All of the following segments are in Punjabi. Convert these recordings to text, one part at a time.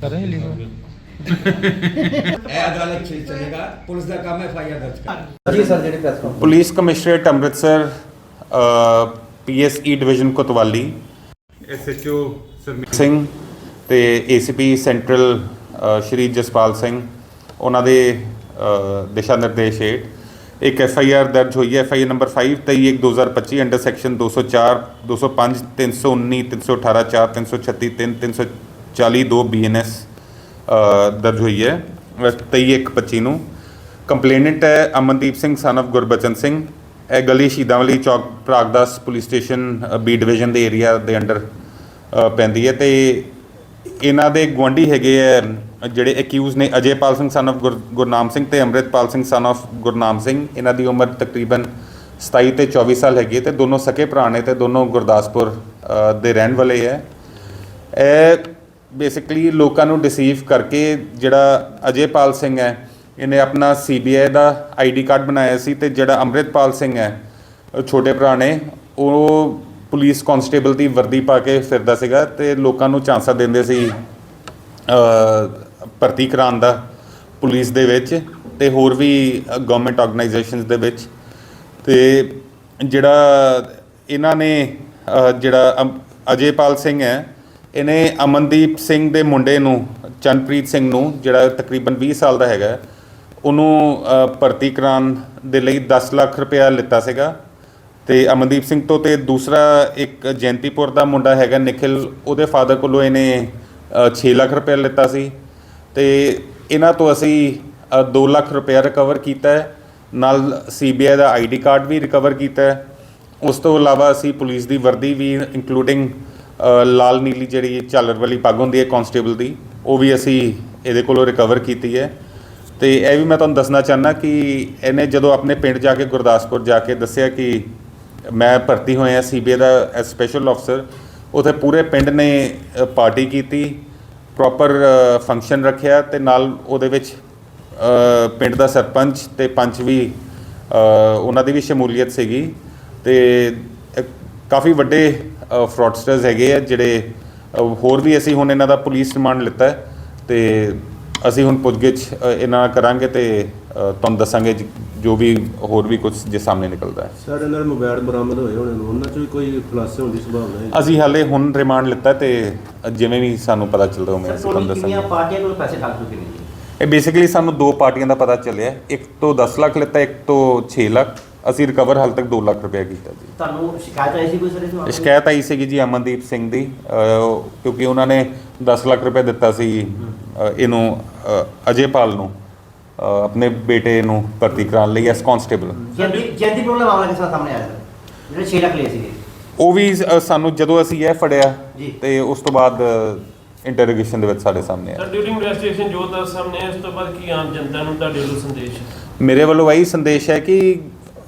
ਕਰ ਰਹੇ ਲਿਖੋ ਇਹ ਅਦਾਲਤ ਚ ਚੱਲੇਗਾ। ਪੁਲਿਸ ਦਾ ਕੰਮ ਹੈ ਐਫਆਈਆਰ ਦਰਜ ਕਰਨਾ ਜੀ ਸਰ ਜਿਹੜੀ press conference police commissionerate Amritsar PSE division Kotwali SHO Sarmit Singh ਤੇ ਏਸੀਪੀ ਸੈਂਟਰਲ ਸ਼੍ਰੀ ਜਸਪਾਲ ਸਿੰਘ ਉਹਨਾਂ ਦੇ ਦਿਸ਼ਾ ਨਿਰਦੇਸ਼ ਹੇਠ ਇੱਕ ਐਫਆਈਆਰ ਦਰਜ ਹੋਈ ਹੈ। FIR number 5 23 2025 under section 204 205 319 318 4 336 3 340 2 BNS ਦਰਜ ਹੋਈ ਹੈ। 23 ਇੱਕ 25 ਨੂੰ। ਕੰਪਲੇਨੈਂਟ ਹੈ ਅਮਨਦੀਪ ਸਿੰਘ ਸਨ of ਗੁਰਬਚਨ ਸਿੰਘ। ਇਹ ਗਲੀ ਸ਼ਹੀਦਾਂ ਵਾਲੀ ਚੌਕ Pragdas police station B division ਦੇ ਏਰੀਆ ਦੇ ਅੰਡਰ ਪੈਂਦੀ ਹੈ। ਤੇ ਇਹਨਾਂ ਦੇ ਗੁਆਂਢੀ ਹੈਗੇ ਆ ਜਿਹੜੇ ਅਕਿਊਜ਼ ਨੇ ਅਜੇਪਾਲ ਸਿੰਘ ਸਨ of ਗੁਰ- ਗੁਰਨਾਮ ਸਿੰਘ ਤੇ ਅੰਮ੍ਰਿਤਪਾਲ ਸਿੰਘ ਸਨ of ਗੁਰਨਾਮ ਸਿੰਘ। ਇਹਨਾਂ ਦੀ ਉਮਰ ਤਕਰੀਬਨ 27 ਤੇ 24 ਸਾਲ ਹੈਗੀ ਹੈ ਤੇ ਦੋਨੋਂ ਸਕੇ ਭਰਾ ਨੇ ਤੇ ਦੋਨੋਂ ਗੁਰਦਾਸਪੁਰ ਦੇ ਰਹਿਣ ਵਾਲੇ ਹੈ। ਇਹ ਬੇਸਿਕਲੀ ਲੋਕਾਂ ਨੂੰ ਡਿਸੀਵ ਕਰਕੇ ਜਿਹੜਾ ਅਜੇਪਾਲ ਸਿੰਘ ਹੈ, ਇਹਨੇ ਆਪਣਾ ਸੀਬੀਆਈ ਦਾ ਆਈਡੀ ਕਾਰਡ ਬਣਾਇਆ ਸੀ ਤੇ ਜਿਹੜਾ ਅੰਮ੍ਰਿਤਪਾਲ ਸਿੰਘ ਹੈ ਛੋਟੇ ਭਰਾ ਨੇ, ਉਹ ਪੁਲਿਸ ਕਨਸਟੇਬਲ ਦੀ ਵਰਦੀ ਪਾ ਕੇ ਫਿਰਦਾ ਸੀਗਾ ਤੇ ਲੋਕਾਂ ਨੂੰ ਚਾਂਸਾ ਦਿੰਦੇ ਸੀ ਭਰਤੀ ਕਰਾਉਣ ਦਾ ਪੁਲਿਸ ਦੇ ਵਿੱਚ ਤੇ ਹੋਰ ਵੀ ਗਵਰਨਮੈਂਟ ਆਰਗੇਨਾਈਜੇਸ਼ਨਸ ਦੇ ਵਿੱਚ ਤੇ ਜਿਹੜਾ ਇਹਨਾਂ ਨੇ ਜਿਹੜਾ ਅਮ- ਅਜੇਪਾਲ ਸਿੰਘ ਹੈ ਇਹਨੇ ਅਮਨਦੀਪ ਸਿੰਘ ਦੇ ਮੁੰਡੇ ਨੂੰ ਚੰਨਪ੍ਰੀਤ ਸਿੰਘ ਨੂੰ ਜਿਹੜਾ ਤਕਰੀਬਨ 20 ਸਾਲ ਦਾ ਹੈਗਾ ਉਹਨੂੰ ਭਰਤੀ ਕਰਾਉਣ ਦੇ ਲਈ 10 ਲੱਖ ਰੁਪਇਆ ਲਿੱਤਾ ਸੀਗਾ। ਤੇ ਅਮਨਦੀਪ ਸਿੰਘ ਤੋਂ ਤੇ ਦੂਸਰਾ ਇੱਕ ਜੈਂਤੀਪੁਰ ਦਾ ਮੁੰਡਾ ਹੈਗਾ ਨikhil ਉਹਦੇ ਫਾਦਰ ਕੋਲੋਂ ਇਹਨੇ ਅ, 6 ਲੱਖ ਰੁਪਇਆ ਲਿੱਤਾ ਸੀ। ਤੇ ਇਹਨਾਂ ਤੋਂ ਅਸੀਂ 2 ਲੱਖ ਰੁਪਇਆ ਰਿਕਵਰ ਕੀਤਾ ਹੈ। ਨਾਲ ਸੀਬੀਆਈ ਦਾ ਆਈਡੀ ਕਾਰਡ ਵੀ ਰਿਕਵਰ ਕੀਤਾ ਹੈ। ਉਸ ਤੋਂ ਇਲਾਵਾ ਅਸੀਂ ਪੁਲਿਸ ਦੀ ਵਰਦੀ ਵੀ ਇਨਕਲੂਡਿੰਗ ਲਾਲ ਨੀਲੀ ਜਿਹੜੀ ਝਾਲਰ ਵਾਲੀ ਪੱਗ ਹੁੰਦੀ ਹੈ ਕਾਂਸਟੇਬਲ ਦੀ, ਉਹ ਵੀ ਅਸੀਂ ਇਹਦੇ ਕੋਲੋਂ ਰਿਕਵਰ ਕੀਤੀ ਹੈ। ਤੇ ਇਹ ਵੀ ਮੈਂ ਤੁਹਾਨੂੰ ਦੱਸਣਾ ਚਾਹਨਾ ਕਿ ਇਹਨੇ ਜਦੋਂ ਆਪਣੇ ਪਿੰਡ ਜਾ ਕੇ ਗੁਰਦਾਸਪੁਰ ਜਾ ਕੇ ਦੱਸਿਆ ਕਿ ਮੈਂ ਭਰਤੀ ਹੋਇਆ ਸੀਬੀਆਈ ਦਾ ਐਸ ਸਪੈਸ਼ਲ ਅਫਸਰ ਉਥੇ ਪੂਰੇ ਪਿੰਡ ਨੇ ਪਾਰਟੀ ਕੀਤੀ ਪ੍ਰੋਪਰ ਫੰਕਸ਼ਨ ਰੱਖਿਆ ਤੇ ਨਾਲ ਉਹਦੇ ਵਿੱਚ ਪਿੰਡ ਦਾ ਸਰਪੰਚ ਤੇ ਪੰਚ ਵੀ ਉਹਨਾਂ ਦੀ ਵੀ ਸ਼ਮੂਲੀਅਤ ਸੀਗੀ। ਤੇ ਕਾਫੀ ਵੱਡੇ ਫਰਾਡਸਟਰਸ ਹੈਗੇ ਆ ਜਿਹੜੇ ਹੋਰ ਵੀ ਅਸੀਂ ਹੁਣ ਇਹਨਾਂ ਦਾ ਪੁਲਿਸ ਰਿਮਾਂਡ ਲਿੱਤਾ ਹੈ ਤੇ ਅਸੀਂ ਹੁਣ ਪੁੱਛਗਿੱਛ ਅ, ਇਹਨਾਂ ਨਾਲ ਕਰਾਂਗੇ ਤੇ ਅ, ਤੁਹਾਨੂੰ ਦੱਸਾਂਗੇ ਜ- ਜੋ ਵੀ ਹੋਰ ਵੀ ਕੁਝ ਜੇ ਸਾਹਮਣੇ ਨਿਕਲਦਾ ਹੈ। ਸਾਡੇ ਨਾਲ ਮੋਬਾਈਲ ਬਰਾਮਦ ਹੋਏ ਹੋਣੇ ਨੂੰ ਉਹਨਾਂ 'ਚ ਵੀ ਕੋਈ ਖੁਲਾਸੇ ਹੋਣ ਦੀ ਸੰਭਾਵਨਾ ਹੈ? ਅਸੀਂ ਹਾਲੇ ਹੁਣ ਰਿਮਾਂਡ ਲਿੱਤਾ ਤੇ ਜਿਵੇਂ ਵੀ ਸਾਨੂੰ ਪਤਾ ਚੱਲਦਾ ਉਵੇਂ ਅਸੀਂ ਤੁਹਾਨੂੰ ਦੱਸਾਂਗੇ। ਪਾਰਟੀਆਂ ਕੋਲ ਪੈਸੇ ਠੱਗ ਚੁੱਕੇ ਨੇ ਜੀ? ਇਹ ਬੇਸਿਕਲੀ ਸਾਨੂੰ ਦੋ ਪਾਰਟੀਆਂ ਦਾ ਪਤਾ ਚੱਲਿਆ ਇੱਕ ਤੋਂ 10 ਲੱਖ ਲਿੱਤਾ ਇੱਕ ਤੋਂ 6 ਲੱਖ। ਅਸੀਂ ਰਿਕਵਰ ਹਾਲ ਤੱਕ 2 ਲੱਖ ਰੁਪਏ ਕੀਤਾ ਜੀ ਤੁਹਾਨੂੰ ਸ਼ਿਕਾਇਤ ਆਈ ਸੀ ਕੋਈ ਸਰ ਇਸ ਮਾਮਲੇ 'ਚ? ਸ਼ਿਕਾਇਤ ਆਈ ਸੀਗੀ ਜੀ ਅਮਨਦੀਪ ਸਿੰਘ ਦੀ ਅਹ, ਕਿਉਂਕਿ ਉਹਨਾਂ ਨੇ 10 ਲੱਖ ਰੁਪਏ ਦਿੱਤਾ ਸੀ ਅਹ, ਇਹਨੂੰ ਅਹ, ਅਜੇਪਾਲ ਨੂੰ ਅਹ, ਆਪਣੇ ਬੇਟੇ ਨੂੰ ਭਰਤੀ ਕਰਾਉਣ ਲਈ ਐਸ ਕਾਂਸਟੇਬਲ ਜੈਂਤੀ ਪ੍ਰੋਬਲਮ ਮਾਮਲਾ ਕਿਸ ਤਰ੍ਹਾਂ ਸਾਹਮਣੇ ਆਇਆ ਸਰ ਜਿਹੜੇ 6 ਲੱਖ ਲਏ ਸੀਗੇ ਉਹ ਵੀ ਸਾਨੂੰ ਜਦੋਂ ਅਸੀਂ ਇਹ ਫੜਿਆ ਜੀ। ਤੇ ਉਸ ਤੋਂ ਬਾਅਦ ਇੰਟਰੋਗੇਸ਼ਨ ਦੇ ਵਿੱਚ ਸਾਡੇ ਸਾਹਮਣੇ ਸਰ ਆਇਆ ਡਿਊਰਿੰਗ ਇਨਵੈਸਟੀਗੇਸ਼ਨ ਜੋ ਦੱਸ ਸਾਹਮਣੇ ਆਇਆ, ਇਸ ਤੋਂ ਬਾਅਦ ਕੀ ਆਮ ਜਨਤਾ ਨੂੰ ਤੁਹਾਡੇ ਵੱਲੋਂ ਸੰਦੇਸ਼ ਹੈ? ਮੇਰੇ ਵੱਲੋਂ ਇਹੀ ਸੰਦੇਸ਼ ਹੈ ਕਿ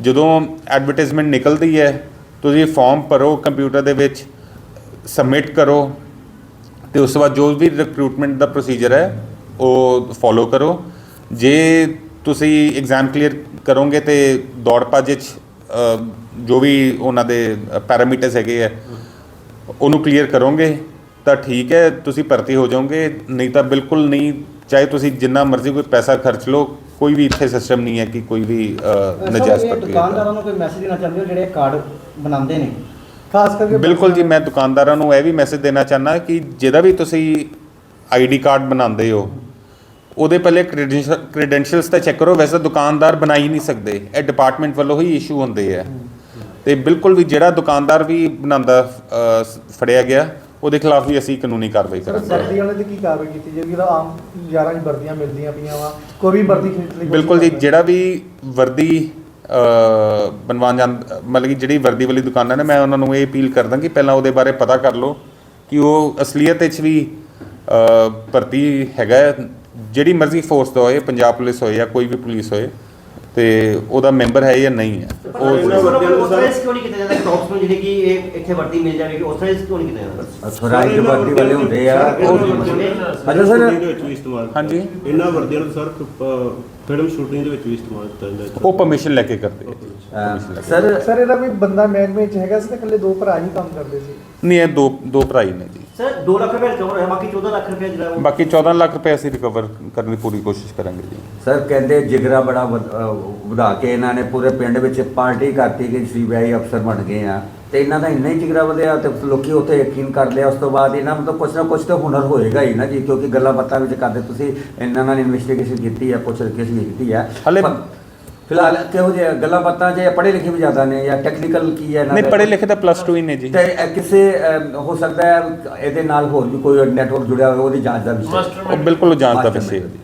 ਜਦੋਂ ਐਡਵਰਟਾਈਜ਼ਮੈਂਟ ਨਿਕਲਦੀ ਹੈ, ਤੁਸੀਂ ਫਾਰਮ ਭਰੋ ਕੰਪਿਊਟਰ ਦੇ ਵਿੱਚ ਸਬਮਿਟ ਕਰੋ, ਤੇ ਉਸ ਤੋਂ ਬਾਅਦ ਜੋ ਵੀ ਰਿਕਰੂਟਮੈਂਟ ਦਾ ਪ੍ਰੋਸੀਜਰ ਹੈ, ਉਹ ਫੋਲੋ ਕਰੋ। ਜੇ ਤੁਸੀਂ ਐਗਜ਼ਾਮ ਕਲੀਅਰ ਕਰੋਗੇ ਤੇ ਦੌੜ ਭੱਜ 'ਚ ਜੋ ਵੀ ਉਹਨਾਂ ਦੇ ਪੈਰਾਮੀਟਰਸ ਹੈਗੇ ਆ, ਉਹਨੂੰ ਕਲੀਅਰ ਕਰੋਗੇ, ਤਾਂ ਠੀਕ ਹੈ, ਤੁਸੀਂ ਭਰਤੀ ਹੋ ਜਾਓਗੇ। ਨਹੀਂ ਤਾਂ ਬਿਲਕੁਲ ਨਹੀਂ, ਚਾਹੇ ਤੁਸੀਂ ਜਿੰਨਾ ਮਰਜ਼ੀ ਕੋਈ ਪੈਸਾ ਖਰਚ ਲਓ ਕੋਈ ਵੀ ਇੱਥੇ ਸਿਸਟਮ ਨਹੀਂ ਹੈ ਕਿ ਕੋਈ ਵੀ ਅ, ਨਜਾਇਜ਼ ਇਹ ਭਰਤੀ ਦੁਕਾਨਦਾਰਾਂ ਨੂੰ ਕੋਈ ਮੈਸੇਜ ਦੇਣਾ ਚਾਹੁੰਦੇ ਹੋ ਜਿਹੜੇ ਕਾਰਡ ਬਣਾਉਂਦੇ ਨੇ? ਖਾਸ ਕਰਕੇ ਬਿਲਕੁਲ ਜੀ ਮੈਂ ਦੁਕਾਨਦਾਰਾਂ ਨੂੰ ਇਹ ਵੀ ਮੈਸੇਜ ਦੇਣਾ ਚਾਹੁੰਦਾ ਕਿ ਜਿਹਦਾ ਵੀ ਤੁਸੀਂ ਆਈਡੀ ਕਾਰਡ ਬਣਾਉਂਦੇ ਹੋ ਉਹਦੇ ਪਹਿਲੇ ਕ੍ਰੈਡੈਂਸ਼ੀਅਲਸ ਤਾਂ ਚੈੱਕ ਕਰੋ। ਵੈਸੇ ਦੁਕਾਨਦਾਰ ਬਣਾ ਹੀ ਨਹੀਂ ਸਕਦੇ। ਇਹ ਡਿਪਾਰਟਮੈਂਟ ਵੱਲੋਂ ਹੀ ਇਸ਼ੂ ਹੁੰਦੇ ਆ। ਤੇ ਬਿਲਕੁਲ ਵੀ ਜਿਹੜਾ ਦੁਕਾਨਦਾਰ ਵੀ ਬਣਾਉਂਦਾ ਅ, ਫੜਿਆ ਗਿਆ ਉਹਦੇ ਖਿਲਾਫ ਵੀ ਅਸੀਂ ਕਾਨੂੰਨੀ ਕਾਰਵਾਈ ਕਰਾਂਗੇ। ਸਰਦੀ ਵਾਲੇ ਦੀ ਕੀ ਕਾਰਵਾਈ ਕੀਤੀ ਜਾਏਗੀ? ਜਿਹੜਾ ਆਮ ਯਾਰਾਂ ਦੀ ਵਰਦੀਆਂ ਮਿਲਦੀਆਂ ਪਈਆਂ ਵਾ। ਕੋਈ ਵੀ ਵਰਦੀ ਖਰੀਦ ਲਈ ਬਿਲਕੁਲ ਜੀ ਜਿਹੜਾ ਵੀ ਵਰਦੀ ਬਣਵਾਉਣ ਜਾਂ ਮਤਲਬ ਕਿ ਜਿਹੜੀ ਵਰਦੀ ਵਾਲੀ ਦੁਕਾਨਾਂ ਨੇ ਮੈਂ ਉਹਨਾਂ ਨੂੰ ਇਹ ਅਪੀਲ ਕਰਦਾ ਕਿ ਪਹਿਲਾਂ ਉਹਦੇ ਬਾਰੇ ਪਤਾ ਕਰ ਲਓ ਕਿ ਉਹ ਅਸਲੀਅਤ ਵਿੱਚ ਵੀ ਭਰਤੀ ਹੈਗਾ ਜਿਹੜੀ ਮਰਜ਼ੀ ਫੋਰਸ ਦਾ ਹੋਏ ਪੰਜਾਬ ਪੁਲਿਸ ਹੋਏ ਜਾਂ ਕੋਈ ਵੀ ਪੁਲਿਸ ਹੋਏ ਤੇ ਉਹਦਾ ਮੈਂਬਰ ਹੈ ਜਾਂ ਨਹੀਂ ਹੈ? ਉਹ ਇਸ ਕਿਉਂ ਨਹੀਂ ਕੀਤਾ ਜਾਂਦਾ? ਟੌਪਸ ਨੂੰ ਜਿਹੜੇ ਕਿ ਇਹ ਇੱਥੇ ਵਰਦੀ ਮਿਲ ਜਾਵੇਗੀ ਇਸ ਕਿਉਂ ਨਹੀਂ ਕੀਤਾ ਜਾਂਦਾ? ਅਥੋਰਾਈਜ਼ਡ ਇਹਨਾਂ ਪਾਰਟੀ ਵਾਲੇ ਹੁੰਦੇ ਆ। ਅੱਛਾ ਸਰ। ਦੇ ਵਿੱਚ ਵੀ ਇਸਤੇਮਾਲ ਹਾਂਜੀ। ਇਹਨਾਂ ਵਰਦੀਆਂ ਨੂੰ ਸਰ ਫਿਲਮ ਸ਼ੂਟਿੰਗ ਦੇ ਵਿੱਚ ਵੀ ਇਸਤੇਮਾਲ ਕੀਤਾ ਜਾਂਦਾ ਹੈ ਉਹ ਪਰਮਿਸ਼ਨ ਲੈ ਕੇ ਕਰਦੇ ਆ। ਸਰ ਸਰ ਇਹਦਾ ਵੀ ਬੰਦਾ 'ਚ ਹੈਗਾ ਸੀ ਤੇ ਇਕੱਲੇ ਦੋ ਭਰਾ ਹੀ ਕੰਮ ਕਰਦੇ ਸੀ? ਨਹੀਂ ਇਹ ਦੋ ਦੋ ਭਰਾ ਹੀ ਨੇ ਜੀ। ਸਰ 2 ਲੱਖ ਰੁਪਏ ਰਿਕਵਰ ਹੋਇਆ ਬਾਕੀ 14 ਲੱਖ ਰੁਪਏ ਜਿਹੜਾ ਉਹ ਬਾਕੀ 14 ਲੱਖ ਰੁਪਏ ਅਸੀਂ ਰਿਕਵਰ ਕਰਨ ਦੀ ਪੂਰੀ ਕੋਸ਼ਿਸ਼ ਕਰਾਂਗੇ ਜੀ। ਸਰ ਕਹਿੰਦੇ ਜਿਗਰਾ ਬੜਾ ਵਧ- ਅਹ, ਵਧਾ ਕੇ ਇਹਨਾਂ ਨੇ ਪੂਰੇ ਪਿੰਡ ਵਿੱਚ ਪਾਰਟੀ ਕਰਤੀ ਕਿ ਸੀਬੀਆਈ ਅਫਸਰ ਬਣ ਗਏ ਆ। ਤੇ ਇਹਨਾਂ ਦਾ ਇੰਨਾ ਹੀ ਜਿਗਰਾ ਵਧਿਆ ਤੇ ਲੋਕੀ ਉੱਥੇ ਯਕੀਨ ਕਰ ਲਿਆ। ਉਸ ਤੋਂ ਬਾਅਦ ਇਹਨਾਂ ਮਤਲਬ ਕੁਛ ਨਾ ਕੁਛ ਤਾਂ ਹੁਨਰ ਹੋਏਗਾ ਹੀ ਨਾ ਜੀ ਕਿਉਂਕਿ ਗੱਲਾਂ ਬਾਤਾਂ ਵਿੱਚ ਕਰਦੇ ਤੁਸੀਂ ਇਹਨਾਂ ਨਾਲ ਇਨਵੈਸਟੀਗੇਸ਼ਨ ਕੀਤੀ ਹੈ ਪੁੱਛ ਰਿਕੇਸ਼ ਵੀ ਕੀਤੀ ਹੈ ਹਾਲੇ- ਪਰ ਫਿਲਹਾਲ ਕਿਹੋ ਜਿਹੇ ਗੱਲਾਂ ਬਾਤਾਂ ਜੇ ਪੜ੍ਹੇ ਲਿਖੇ ਵੀ ਜ਼ਿਆਦਾ ਨੇ ਜਾਂ ਟੈਕਨੀਕਲ ਕੀ ਹੈ ਨਹੀਂ? ਪੜ੍ਹੇ ਲਿਖੇ ਤਾਂ ਪਲੱਸ 2 ਹੀ ਨੇ ਜੀ ਤੇ ਇਹ ਕਿਸੇ ਅਮ, ਹੋ ਸਕਦਾ ਹੈ ਇਹਦੇ ਨਾਲ ਹੋਰ ਵੀ ਕੋਈ ਨੈਟਵਰਕ ਜੁੜਿਆ ਹੋਵੇ ਉਹਦੀ ਜਾਂਚ ਦਾ ਵਿਸ਼ਾ ਉਹ ਬਿਲਕੁਲ ਜਾਂਚ ਦਾ ਵਿਸ਼ੇ ਹੈ। ਜੀ